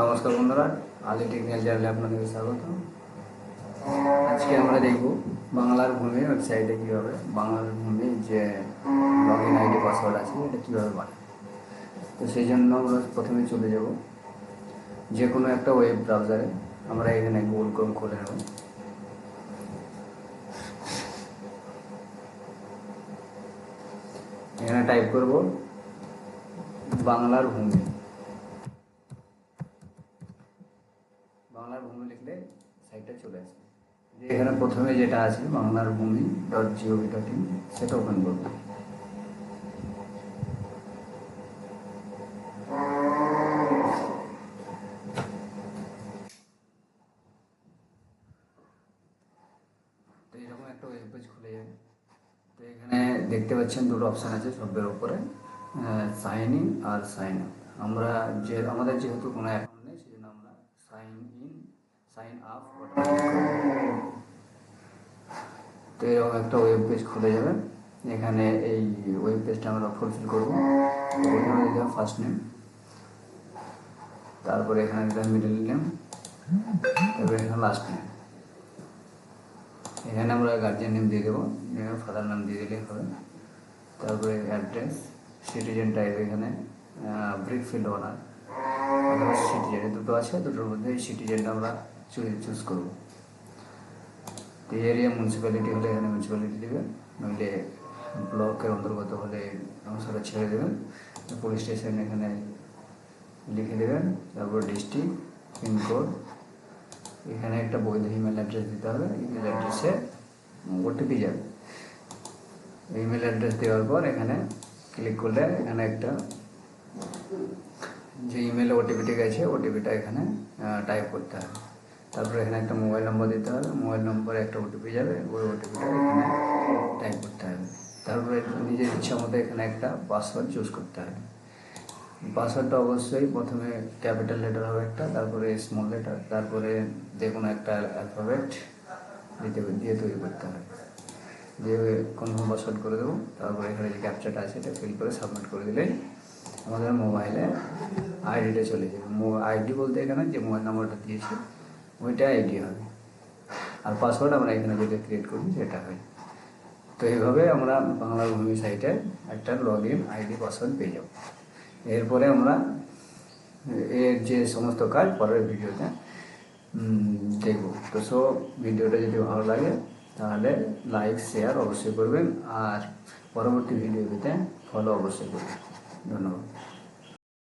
নমস্কার বন্ধুরা, আলি টেকনিক্যাল চ্যানেলে আপনাদেরকে স্বাগত। আজকে আমরা দেখব বাংলার ভূমি ওয়েবসাইটে কীভাবে, বাংলার ভূমি যে লগ ইন আইডি পাসওয়ার্ড আছে, এটা কীভাবে বানায়। তো সেই জন্য আমরা প্রথমে চলে যাব। যে কোনো একটা ওয়েব ব্রাউজারে আমরা এখানে গুগল ক্রোম খুলে নেব। এখানে টাইপ করব বাংলার ভূমি। বাংলার ভূমি লিখলে সাইটটা চলে আসবে। যে এখানে প্রথমে যেটা আছে, বাংলার Bhumi dot gov dot in সেটা ওপেন করব। একটা যাবে। তো এখানে দেখতে পাচ্ছেন দুটো অপশান আছে সবের উপরে সাইন ইন আর সাইন আপ আমরা যে, আমাদের যেহেতু কোনো অ্যাকাউন্ট নেই সেই জন্য আমরা সাইন ইন সাইন আপ তো এরকম একটা ওয়েব পেজ খুলে যাবে। এখানে এই ওয়েব পেজটা আমরা ফুলফিল করব। দিলাম ফার্স্ট নেম তারপরে এখানে দিলাম মিডল নেম তারপরে এখানে লাস্ট নেম এখানে আমরা গার্জিয়ান নেম দিয়ে দেবো। ফাদার নাম দিয়ে দিলেই হবে। তারপরে অ্যাড্রেস সিটিজেন টাইপ এখানে ব্রিক ফিল্ড ওনার অথবা সিটিজেন দুটো আছে, দুটোর মধ্যে এই সিটিজেনটা আমরা চুজ করব। তো এরিয়া মিউনিসিপ্যালিটি হলে এখানে মিউনিসিপ্যালিটি দেবেন, নইলে ব্লকের অন্তর্গত হলে সেটা ছেড়ে দেবেন পুলিশ স্টেশন এখানে লিখে দেবেন, তারপর ডিস্ট্রিক্ট পিনকোড এখানে একটা বৈধ ইমেল অ্যাড্রেস দিতে হবে ইমেল অ্যাড্রেসে ওটিপি যাবে। ইমেল অ্যাড্রেস দেওয়ার পর এখানে ক্লিক করলে এখানে একটা যে ইমেলে ওটিপিটি গেছে ওটিপিটা এখানে টাইপ করতে হবে। তারপরে এখানে একটা মোবাইল নম্বর দিতে হবে। মোবাইল নম্বরে একটা ওটিপি যাবে, ওই ওটিপিটা এখানে টাইপ করতে হবে। তারপরে নিজের ইচ্ছা মতো এখানে একটা পাসওয়ার্ড চুজ করতে হবে। পাসওয়ার্ডটা অবশ্যই প্রথমে ক্যাপিটাল লেটার হবে একটা, তারপরে স্মল লেটার তারপরে যে কোনো একটা অ্যালফাবেট দিতে, দিয়ে তৈরি করতে হবে। দিয়ে কনফার্ম পাসওয়ার্ড করে দেবো, তারপরে এখানে যে ক্যাপচারটা আছে এটা ফিল করে সাবমিট করে দিলেই আমাদের মোবাইলে আইডিটা চলে যাবে আইডি বলতে এখানে যে মোবাইল নাম্বারটা দিয়েছি, ওইটা আইডি হবে। আর পাসওয়ার্ড আমরা এখানে যেটা ক্রিয়েট করি সেটা হয়। তো এইভাবে আমরা বাংলা ভূমি সাইটে একটা লগ ইন আইডি পাসওয়ার্ড পেয়ে যাব। এরপরে আমরা এর যে সমস্ত কাজ পরের ভিডিওতে দেখব। তো সো, ভিডিওটা যদি ভালো লাগে, তাহলে লাইক শেয়ার অবশ্যই করবেন। আর পরবর্তী ভিডিও পেতে ফলো অবশ্যই করবেন। ধন্যবাদ